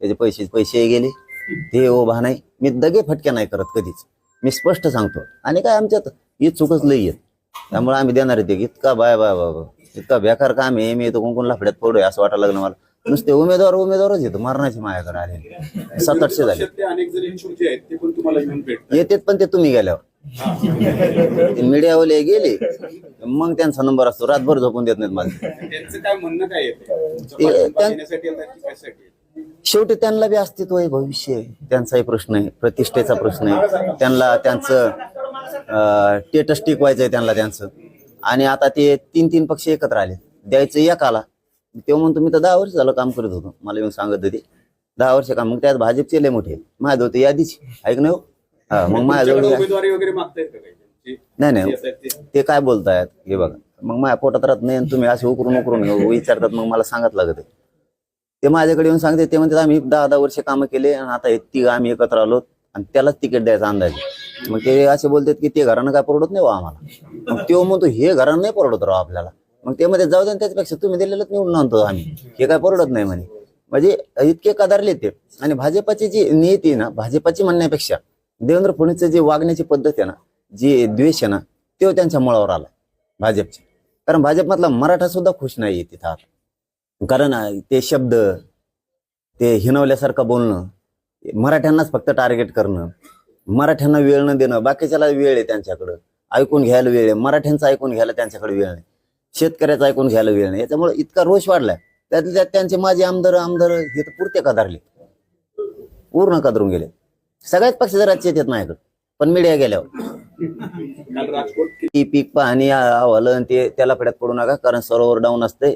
त्याचे पैसे पैसे गेले. ते उभा नाही. मी दगे फटक्या नाही करत कधीच. मी स्पष्ट सांगतो. आणि काय आमच्यात ही चुकच लई येत त्यामुळे आम्ही देणार ते इतका बाय बाय बाबा इतका बेकार काम आहे. मी येतो कोण कोण लाफड्यात पडूय असं वाटायला लागलं मला. नुसते उमेदवार उमेदवारच येतो मरणाची माझ्याकडे आले. सात आठशे झाले ते येतेत पण ते तुम्ही गेल्यावर. ते मीडियावाले गेले. मग त्यांचा नंबर असतो. रातभर झोपून देत नाहीत त्यांचं काय म्हणणं काय शेवटी त्यांना बी अस्तित्व आहे भविष्य आहे. त्यांचाही प्रश्न आहे प्रतिष्ठेचा प्रश्न आहे. त्यांना त्यांचं टेटस टिकवायचं आहे त्यांना त्यांचं. आणि आता ते तीन तीन पक्ष एकत्र आले. द्यायचं एकाला. तेव्हा म्हणतो मी तर दहा वर्ष झालं काम करत होतो. मला येऊन सांगत होते दहा वर्ष काम. मग त्यात भाजपचे लय मोठे माझ्या होते यादीच. ऐक ना हो? मग माझ्याजवळ या- नाही नाही. ते? काय बोलतायत? हे बघा. मग माझ्या पोटात राहत नाही आणि तुम्ही असे उकरून उकरून विचारतात मग मला सांगत लागत ते माझ्याकडे येऊन सांगते ते म्हणतात आम्ही दहा दहा वर्ष कामं केले आणि आता हे तिघ आम्ही एकत्र आलो आणि त्यालाच तिकीट द्यायचा अंदाज मग ते असे बोलतात की ते घरानं काय परवडत नाही बा आम्हाला. मग तो म्हणतो हे घरानं नाही परवडत राव आपल्याला. मग ते मध्ये जाऊ दे त्याच्यापेक्षा तुम्ही दिलेलंच निवडून आणतो आम्ही. हे काय परवडत नाही म्हणे. म्हणजे इतके कदारले ते. आणि भाजपाची जी नीती आहे ना भाजपाची म्हणण्यापेक्षा देवेंद्र फडणवीसचं जे वागण्याची पद्धत आहे ना जी द्वेष आहे ना तो त्यांच्या मुळावर आला भाजपच्या कारण भाजपमधला मराठा सुद्धा खुश नाही तिथं आता. कारण ते शब्द ते हिनवल्यासारखं बोलणं मराठ्यांनाच फक्त टार्गेट करणं मराठ्यांना वेळ न देणं बाकीच्याला वेळ आहे त्यांच्याकडं. ऐकून घ्यायला वेळ आहे. मराठ्यांचं ऐकून घ्यायला त्यांच्याकडे वेळ नाही. शेतकऱ्याचं ऐकून घ्यायला वेळ नाही. याच्यामुळे इतका रोष वाढलाय. त्यातल्या त्यात त्यांचे माझे आमदार आमदार हे तर पुरते कदारले पूर्ण कदरून गेले. सगळ्याच पक्षाचे राज्य येतात माझ्याकडे. पण मीडिया गेल्यावर. ती पीक पाहणी आणि ते त्याला फड्यात पडू नका कारण सर्व्हर डाऊन असते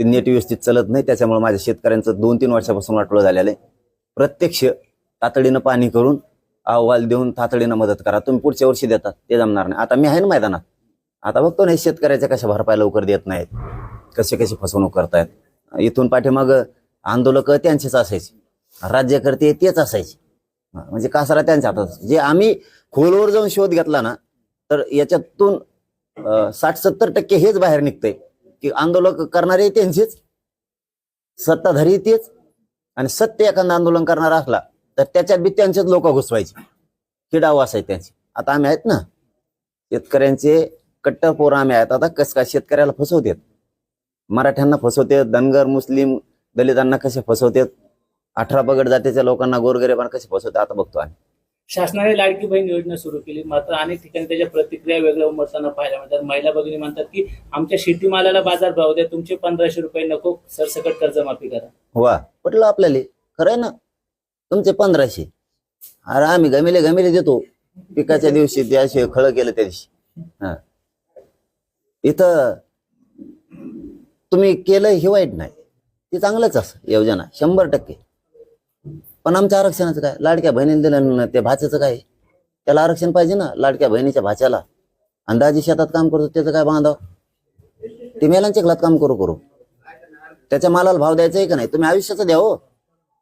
ते नेट व्यवस्थित चालत नाही त्याच्यामुळे माझ्या शेतकऱ्यांचं दोन तीन वर्षापासून वाटलं झालेलं आहे. प्रत्यक्ष तातडीनं पाणी करून अहवाल देऊन तातडीनं मदत करा. तुम्ही पुढच्या वर्षी देतात ते जमणार नाही. आता मी आहे ना मैदानात. आता बघतो ना हे शेतकऱ्याच्या कशा भरपाई लवकर देत नाहीत कसे कसे फसवणूक करतायत. इथून पाठीमाग आंदोलक त्यांचेच असायचे. राज्यकर्ते तेच असायचे. म्हणजे कासारा त्यांच्या हातात. जे आम्ही खोलवर जाऊन शोध घेतला ना तर याच्यातून साठ सत्तर टक्के हेच बाहेर निघतंय. की आंदोलन करणारे त्यांचेच. सत्ताधारी तेच. आणि सत्य एखादं आंदोलन करणारा असला तर त्याच्यात बी त्यांचेच लोक घुसवायचे. किडाव असायचे त्यांचे. आता आम्ही आहेत ना शेतकऱ्यांचे कट्टर पोरं आम्ही आहेत. आता कस काय शेतकऱ्याला फसवतात? मराठ्यांना फसवतेत धनगर मुस्लिम दलितांना कसे फसवतात? अठरा पगड जातीच्या लोकांना गोरगरिबांना कसे फसवतात? आता बघतो आम्ही. शासनाने लाडकी बहीण योजना सुरू केली. मात्र अनेक ठिकाणी त्याच्या प्रतिक्रिया वेगळ्या उमटताना पाहायला मिळतात. महिला भगिनी म्हणतात की आमच्या शेतीमालाला बाजार भाव द्या. तुमचे पंधराशे रुपये नको. सरसकट कर्जमाफी करा. वा पटलं आपल्याला. खरं आहे ना? तुमचे पंधराशे. अरे आम्ही गमिले गमिले देतो. पिकाच्या दिवशी ते असे खळ केलं त्या दिवशी. हा. इथं तुम्ही केलं हे वाईट नाही. ते चांगलंच असं योजना. शंभर टक्के. पण आमच्या आरक्षणाचं काय? लाडक्या बहिणीला दिलं ना ते भाच्याचं काय? त्याला आरक्षण पाहिजे ना लाडक्या बहिणीच्या भाच्याला. अंदाजी शेतात काम करतो त्याचं काय बांधाव? ते मेलांच्या घरात काम करू करू. त्याच्या मालाला भाव द्यायचा आहे का नाही? तुम्ही आयुष्याचं द्या हो.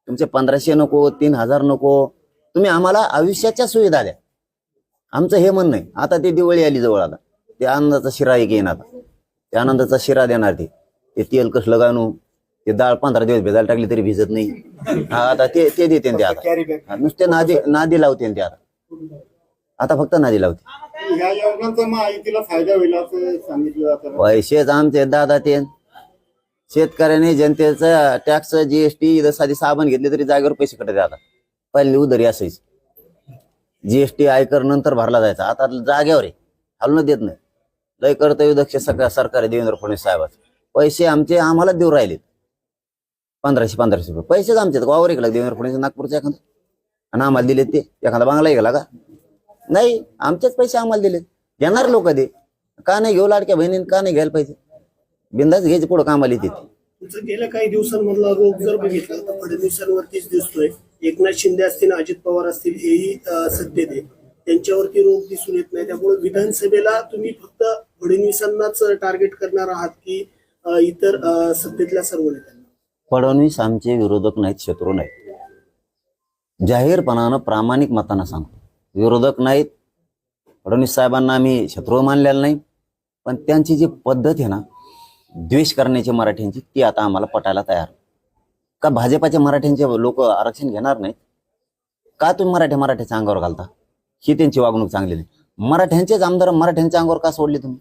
तुमचे पंधराशे नको तीन हजार नको. तुम्ही आम्हाला आयुष्याच्या सुविधा द्या. आमचं हे म्हणणं आहे. आता ती दिवाळी आली जवळ आता. ते आनंदाचा शिरा एक येईन आता. त्या आनंदाचा शिरा देणार ते. ते तेल कसलं गाणू ते डाळ पंधरा दिवस भिजायला टाकली तरी भिजत नाही. हा आता ते ते देते ते आता. नुसते नादी नादी लावते ते आता. आता फक्त नादी लावते. या योजनांचा माहितीला फायदा होईल असं सांगितलं जातं पैसेच आमचे दादा ते. शेतकऱ्याने जनतेचा टॅक्स जीएसटी साधी साबण घेतली तरी जागेवर पैसे कटत आता पहिली उदरी असायची. जीएसटी आयकर नंतर भरला जायचा. आता जागेवर आहे. हलणं देत नाही. लय कर्तव्य दक्ष सगळ्या सरकार देवेंद्र फडणवीस साहेबाचे. पैसे आमचे आम्हाला देऊ राहिलेत. पंधराशे पंधराशे रुपये. पैसेच आमच्यात वावर गेला देवेंद्र फडणवीस नागपूरचा एखादा. आणि आम्हाला दिलेत ते. एखादा बांगला गेला का? नाही. आमचेच पैसे आम्हाला दिलेत. देणार लोक ते. का नाही घेऊ लाडक्या बहिणीने? का नाही घ्यायला पाहिजे? बिंदाच घ्यायचे पुढं कामाला येते ते. गेल्या काही दिवसांमधला रोग जर बघितला तर फडणवीसांवरतीच दिसतोय. एकनाथ शिंदे असतील अजित पवार असतील हेही सत्तेत आहे त्यांच्यावरती रोग दिसून येत नाही. त्यामुळे विधानसभेला तुम्ही फक्त फडणवीसांनाच टार्गेट करणार आहात की इतर सत्तेतल्या सर्व नेत्यांना? फडणवीस आमचे विरोधक नाहीत शत्रू नाहीत. जाहीरपणानं प्रामाणिक मतानं सांगतो. विरोधक नाहीत फडणवीस साहेबांना आम्ही शत्रू मानलेला नाही. पण त्यांची जी पद्धत आहे ना द्वेष करण्याची मराठ्यांची ती आता आम्हाला पटायला तयार का भाजपाच्या मराठ्यांचे लोक आरक्षण घेणार नाहीत? का तुम्ही मराठ्या मराठ्याच्या अंगावर घालता? ही त्यांची वागणूक चांगली नाही. मराठ्यांचेच आमदार मराठ्यांच्या अंगावर का सोडले तुम्ही?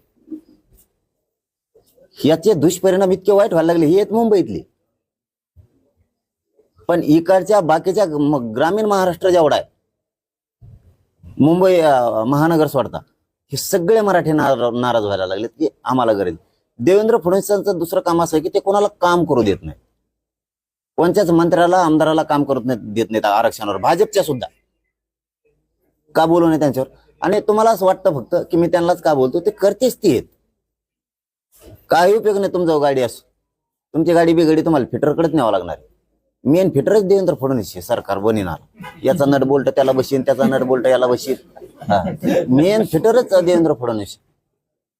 याचे दुष्परिणाम इतके वाईट व्हायला लागले हे आहेत मुंबईतली. पण इकडच्या बाकीच्या ग्रामीण महाराष्ट्र जेवढा आहे मुंबई महानगर सोडता हे सगळे मराठी नाराज व्हायला लागलेत की आम्हाला गरज देवेंद्र फडणवीसांचं दुसरं काम असं आहे की ते कोणाला काम करू देत नाही कोणत्याच मंत्र्याला आमदाराला काम करू देत नाहीत आरक्षणावर. भाजपच्या सुद्धा. का बोलू नये त्यांच्यावर? आणि तुम्हाला असं वाटतं फक्त की मी त्यांनाच का बोलतो? ते करतेच ती आहेत. काही उपयोग नाही तुमचा गाडी असो. तुमची गाडी बिगाडी तुम्हाला फिटरकडेच न्यावं लागणार मेन फिटरच देवेंद्र फडणवीस हे सरकार बनिणार याचा नट बोल्ट त्याला बशीन त्याचा नट बोल्ट याला बशीन. मेन फिटरच देवेंद्र फडणवीस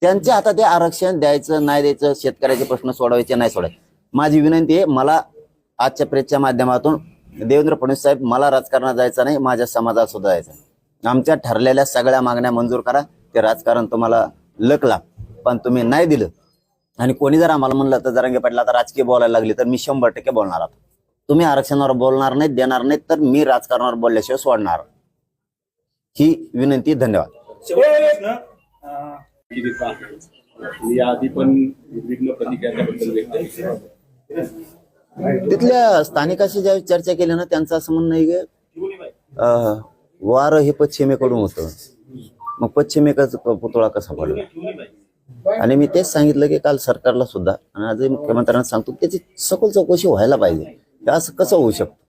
त्यांच्या हातात ते आरक्षण द्यायचं नाही द्यायचं शेतकऱ्याचे प्रश्न सोडवायचे नाही सोडायचे. माझी विनंती आहे मला आजच्या प्रेसच्या माध्यमातून देवेंद्र फडणवीस साहेब मला राजकारणात जायचं नाही माझ्या समाजात सुद्धा जायचं आमच्या ठरलेल्या सगळ्या मागण्या मंजूर करा. ते राजकारण तुम्हाला लकला पण तुम्ही नाही दिलं. आणि कोणी जर आम्हाला म्हणलं तर जरांगे पाटील आता राजकीय बोलायला लागले तर मी शंभर टक्के बोलणार आता तुम्ही आरक्षणावर बोलणार नाहीत देणार नाहीत तर मी राजकारणावर बोलल्याशिवाय सोडणार. ही विनंती धन्यवाद. पण तिथल्या स्थानिकाशी ज्यावेळी चर्चा केली ना त्यांचं असं म्हणणं आहे की वार हे पश्चिमेकडून होतं. मग पश्चिमेकडचा पुतळा कसा पडला? आणि मी तेच सांगितलं की काल सरकारला सुद्धा आणि आजही मुख्यमंत्र्यांना सांगतो त्याची सखोल चौकशी व्हायला पाहिजे. हे असं कसं होऊ शकतं?